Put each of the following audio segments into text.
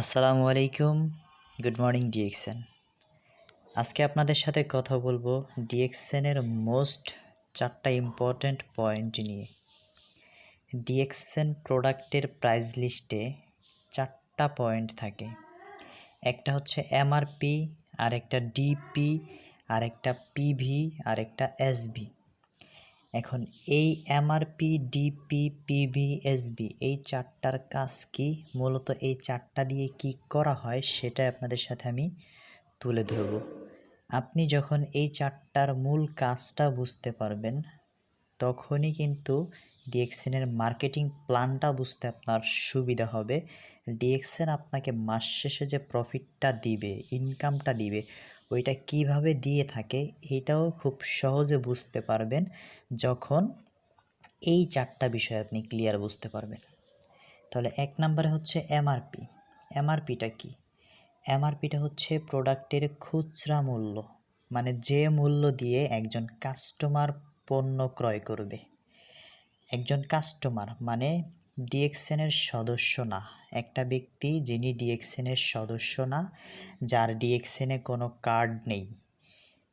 আসসালামু আলাইকুম, good morning DXN. আজকে আপনাদের সাথে কথা বলব ডিএক্সএনের মোস্ট চারটা ইম্পর্ট্যান্ট পয়েন্ট নিয়ে। ডিএক্সএন প্রোডাক্টের প্রাইস লিস্টে চারটা পয়েন্ট থাকে। একটা হচ্ছে এমআরপি আর একটা ডিপি আর একটা পিভি আর একটা এসবি এখন এই এমআরপি ডিপি পিভি এসবি এই চারটার কাজ কি? মূলত এই চারটা দিয়ে কি করা হয় সেটা আপনাদের সাথে আমি তুলে ধরব। আপনি যখন এই চারটার মূল কাজটা বুঝতে পারবেন, তখনই কিন্তু ডিএক্সএনের মার্কেটিং প্ল্যানটা বুঝতে আপনার সুবিধা হবে। ডিএক্সএন আপনাকে মাস শেষে যে প্রফিটটা দিবে ইনকামটা দিবে ওইটা কীভাবে দিয়ে থাকে এটাও খুব সহজে বুঝতে পারবেন যখন এই চারটা বিষয় আপনি ক্লিয়ার বুঝতে পারবেন। তাহলে এক নম্বরে হচ্ছে এমআরপি এমআরপিটা কি? এমআরপিটা হচ্ছে প্রোডাক্টের খুচরা মূল্য মানে যে মূল্য দিয়ে একজন কাস্টমার পণ্য ক্রয় করবে। একজন কাস্টমার মানে ডিএক্সএনের সদস্য না। একটা ব্যক্তি যিনি ডিএক্সএনের সদস্য না, যার ডিএক্সএনে কোনো কার্ড নেই।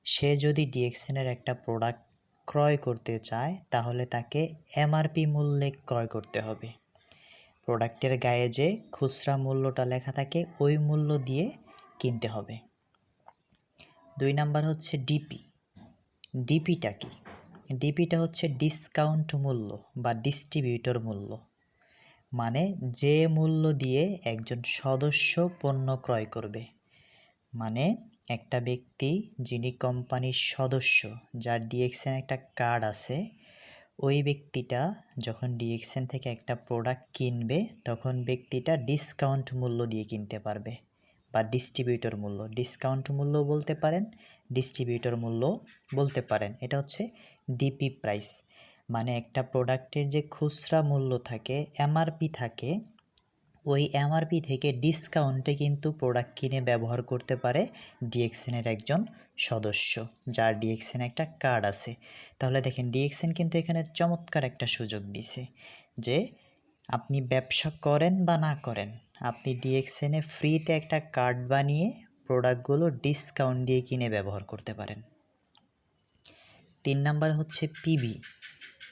সে যদি ডিএক্সএনের একটা প্রোডাক্ট ক্রয় করতে চায়, তাহলে তাকে এমআরপি মূল্যে ক্রয় করতে হবে। প্রোডাক্টের গায়ে যে খুচরা মূল্যটা লেখা থাকে, ওই মূল্য দিয়ে কিনতে হবে। দুই নাম্বার হচ্ছে ডিপি। ডিপিটা কি? ডিপিটা হচ্ছে ডিসকাউন্ট মূল্য বা ডিস্ট্রিবিউটর মূল্য। মানে যে মূল্য দিয়ে একজন সদস্য পণ্য ক্রয় করবে। মানে একটা ব্যক্তি যিনি কোম্পানির সদস্য, যার ডিএক্সএন একটা কার্ড আছে, ওই ব্যক্তিটা যখন ডিএক্সএন থেকে একটা প্রোডাক্ট কিনবে, তখন ব্যক্তিটা ডিসকাউন্ট মূল্য দিয়ে কিনতে পারবে বা ডিস্ট্রিবিউটর মূল্য। ডিসকাউন্ট মূল্য বলতে পারেন, ডিস্ট্রিবিউটর মূল্য বলতে পারেন। এটা হচ্ছে ডিপি প্রাইস। মানে একটা প্রোডাক্টের যে খুচরা মূল্য থাকে, এমআরপি থাকে, ওই এমআরপি থেকে ডিসকাউন্টে কিন্তু প্রোডাক্ট কিনে ব্যবহার করতে পারে ডিএক্সএনের একজন সদস্য, যার ডিএক্সএন একটা কার্ড আছে। তাহলে দেখেন, ডিএক্সএন কিন্তু এখানে চমৎকার একটা সুযোগ দিছে যে আপনি ব্যবসা করেন বা না করেন, আপনি ডিএক্সএনে ফ্রিতে একটা কার্ড বানিয়ে প্রোডাক্টগুলো ডিসকাউন্ট দিয়ে কিনে ব্যবহার করতে পারেন। তিন নাম্বার হচ্ছে পিভি।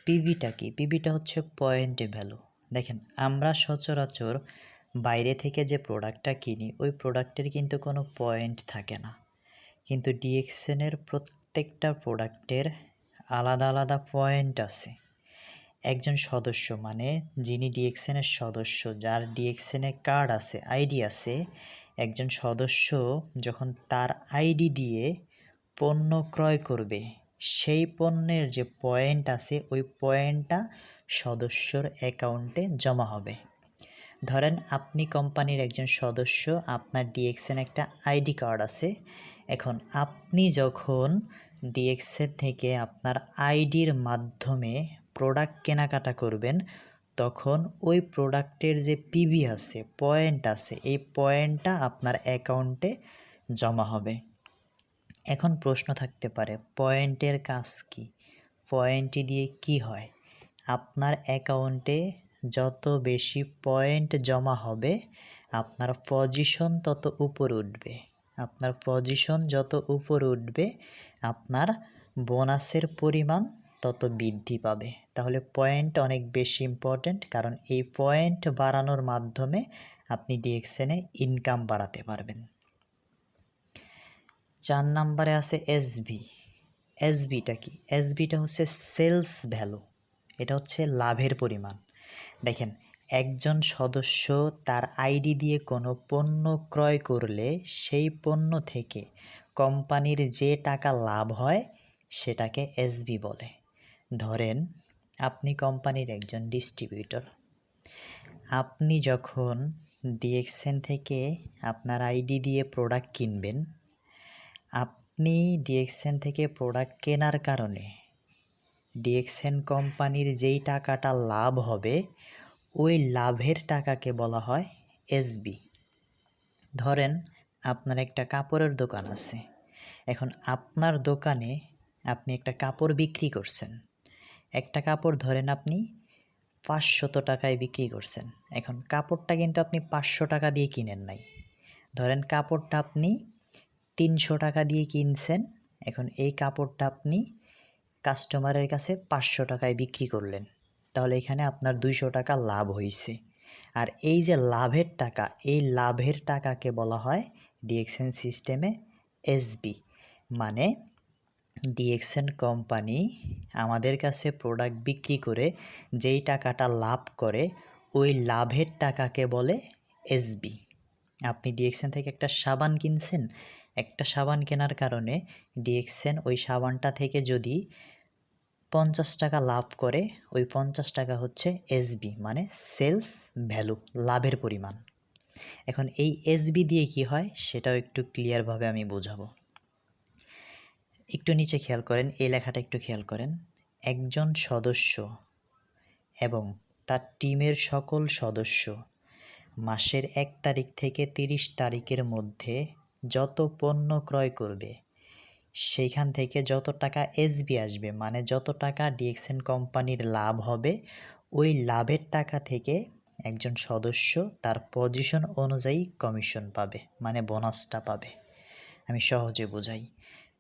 পিভিটা কি? পিভিটা হচ্ছে পয়েন্ট ভ্যালু দেখেন, আমরা সচরাচর বাইরে থেকে যে প্রোডাক্টটা কিনি, ওই প্রোডাক্টের কিন্তু কোনো পয়েন্ট থাকে না। কিন্তু ডিএক্সএনের প্রত্যেকটা প্রোডাক্টের আলাদা আলাদা পয়েন্ট আছে। একজন সদস্য মানে যিনি ডিএক্সএনের সদস্য, যার ডিএক্সএনে কার্ড আছে আইডি আছে, একজন সদস্য যখন তার আইডি দিয়ে পণ্য ক্রয় করবে সেই পণ্যের যে পয়েন্ট আছে, ওই পয়েন্টটা সদস্যর অ্যাকাউন্টে জমা হবে। ধরেন আপনি কোম্পানির একজন সদস্য, আপনার ডিএক্সএন একটা আইডি কার্ড আছে। এখন আপনি যখন ডিএক্সএন থেকে আপনার আইডির মাধ্যমে প্রোডাক্ট কেনাকাটা করবেন, তখন ওই প্রোডাক্টের যে পিবি আছে পয়েন্ট আছে, এই পয়েন্টটা আপনার অ্যাকাউন্টে জমা হবে। এখন প্রশ্ন থাকতে পারে, পয়েন্টের কাজ কি? পয়েন্টটি দিয়ে কি হয়? আপনার অ্যাকাউন্টে যত বেশি পয়েন্ট জমা হবে, আপনার পজিশন তত উপর উঠবে। আপনার পজিশন যত উপর উঠবে, আপনার বোনাসের পরিমাণ তত বৃদ্ধি পাবে। তাহলে পয়েন্ট অনেক বেশি ইম্পর্ট্যান্ট কারণ এই পয়েন্ট বাড়ানোর মাধ্যমে আপনি ডিএক্সএনে ইনকাম বাড়াতে পারবেন। চার নাম্বারে আছে এসবি এসবিটা কি? এসবিটা হচ্ছে সেলস ভ্যালু এটা হচ্ছে লাভের পরিমাণ। দেখেন, একজন সদস্য তার আইডি দিয়ে কোনো পণ্য ক্রয় করলে সেই পণ্য থেকে কোম্পানির যে টাকা লাভ হয়, সেটাকে এসবি বলে। ধরেন, আপনি কোম্পানির একজন ডিস্ট্রিবিউটর আপনি যখন ডিএক্সএন থেকে আপনার আইডি দিয়ে প্রোডাক্ট কিনবেন আপনি ডিএক্সএন থেকে প্রোডাক্ট কেনার কারণে ডিএক্সএন কোম্পানির যেই টাকাটা লাভ হবে, ওই লাভের টাকাকে বলা হয় এসবি। ধরেন আপনার একটা কাপড়ের দোকান আছে। এখন আপনার দোকানে আপনি একটা কাপড় বিক্রি করছেন। একটা কাপড় ধরেন আপনি পাঁচশত টাকায় বিক্রি করছেন। এখন কাপড়টা কিন্তু আপনি পাঁচশো টাকা দিয়ে কিনেন নাই। ধরেন কাপড়টা আপনি তিনশো টাকা দিয়ে কিনছেন। এখন এই কাপড়টা আপনি কাস্টমারের কাছে পাঁচশো টাকায় বিক্রি করলেন। তাহলে এখানে আপনার দুইশো টাকা লাভ হয়েছে আর এই যে লাভের টাকা, এই লাভের টাকাকে বলা হয় ডিএক্সএন সিস্টেমে এসবি মানে ডিএক্সএন কোম্পানি আমাদের কাছে প্রোডাক্ট বিক্রি করে যেই টাকাটা লাভ করে, ওই লাভের টাকাকে বলে এসবি আপনি ডিএক্সএন থেকে একটা সাবান কিনছেন একটা সাবান কেনার কারণে ডিএক্সএন ওই সাবানটা থেকে যদি পঞ্চাশ টাকা লাভ করে, ওই পঞ্চাশ টাকা হচ্ছে এসবি মানে সেলস ভ্যালু, লাভের পরিমাণ। এখন এই এসবি দিয়ে কি হয়, সেটাও একটু ক্লিয়ারভাবে আমি বোঝাবো। একটু নিচে খেয়াল করেন, এই লেখাটা একটু খেয়াল করেন। একজন সদস্য এবং তার টিমের সকল সদস্য মাসের এক তারিখ থেকে তিরিশ তারিখের মধ্যে যত পণ্য ক্রয় করবে, সেইখান থেকে যত টাকা এসবি আসবে মানে যত টাকা ডিএক্সএন কোম্পানির লাভ হবে, ওই লাভের টাকা থেকে একজন সদস্য তার পজিশন অনুযায়ী কমিশন পাবে মানে বোনাসটা পাবে। আমি সহজে বোঝাই।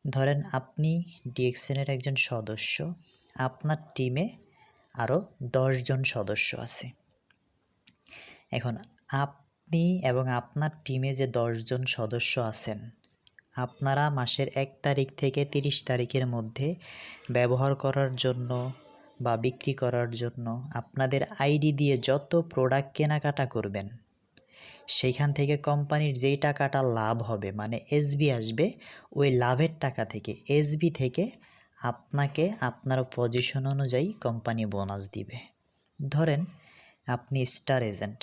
ধরেন আপনি ডিএক্সএনের একজন সদস্য, আপনার টিমে আরও দশজন সদস্য আছে। এখন আপনি এবং আপনার টিমে যে দশজন সদস্য আছেন, আপনারা মাসের এক তারিখ থেকে তিরিশ তারিখের মধ্যে ব্যবহার করার জন্য বা বিক্রি করার জন্য আপনাদের আইডি দিয়ে যত প্রোডাক্ট কেনাকাটা করবেন, সেইখান থেকে কোম্পানির যেই টাকাটা লাভ হবে মানে এসবি আসবে, ওই লাভের টাকা থেকে এসবি থেকে আপনাকে আপনার পজিশন অনুযায়ী কোম্পানি বোনাস দিবে। ধরেন, আপনি স্টার এজেন্ট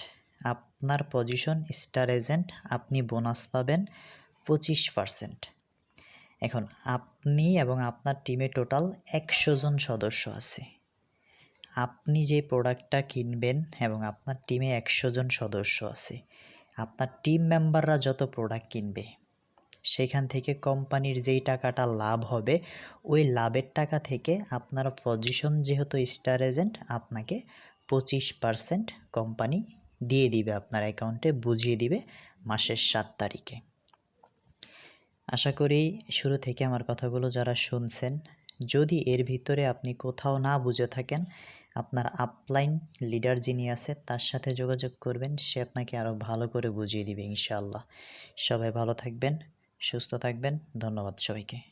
আপনার পজিশন স্টার এজেন্ট আপনি বোনাস পাবেন পঁচিশ পারসেন্ট এখন আপনি এবং আপনার টিমে টোটাল একশো জন সদস্য আছে। আপনি যে প্রোডাক্টটা কিনবেন এবং আপনার টিমে একশো জন সদস্য আছে, আপনার টিম মেম্বাররা যত প্রোডাক্ট কিনবে, সেখান থেকে কোম্পানির যেই টাকাটা লাভ হবে, ওই লাভের টাকা থেকে আপনার পজিশন যেহেতু স্টার এজেন্ট আপনাকে পঁচিশ পারসেন্ট কোম্পানি দিয়ে দিবে আপনার অ্যাকাউন্টে বুঝিয়ে দিবে মাসের সাত তারিখে। আশা করি শুরু থেকে আমার কথাগুলো যারা শুনছেন, যদি এর ভিতরে আপনি কোথাও না বুঝে থাকেন, আপনার আপলাইন লিডার যিনি আছে, তার সাথে যোগাযোগ করবেন, সে আপনাকে আরও ভালো করে বুঝিয়ে দিবে ইনশাআল্লাহ। সবাই ভালো থাকবেন, সুস্থ থাকবেন, ধন্যবাদ সবাইকে।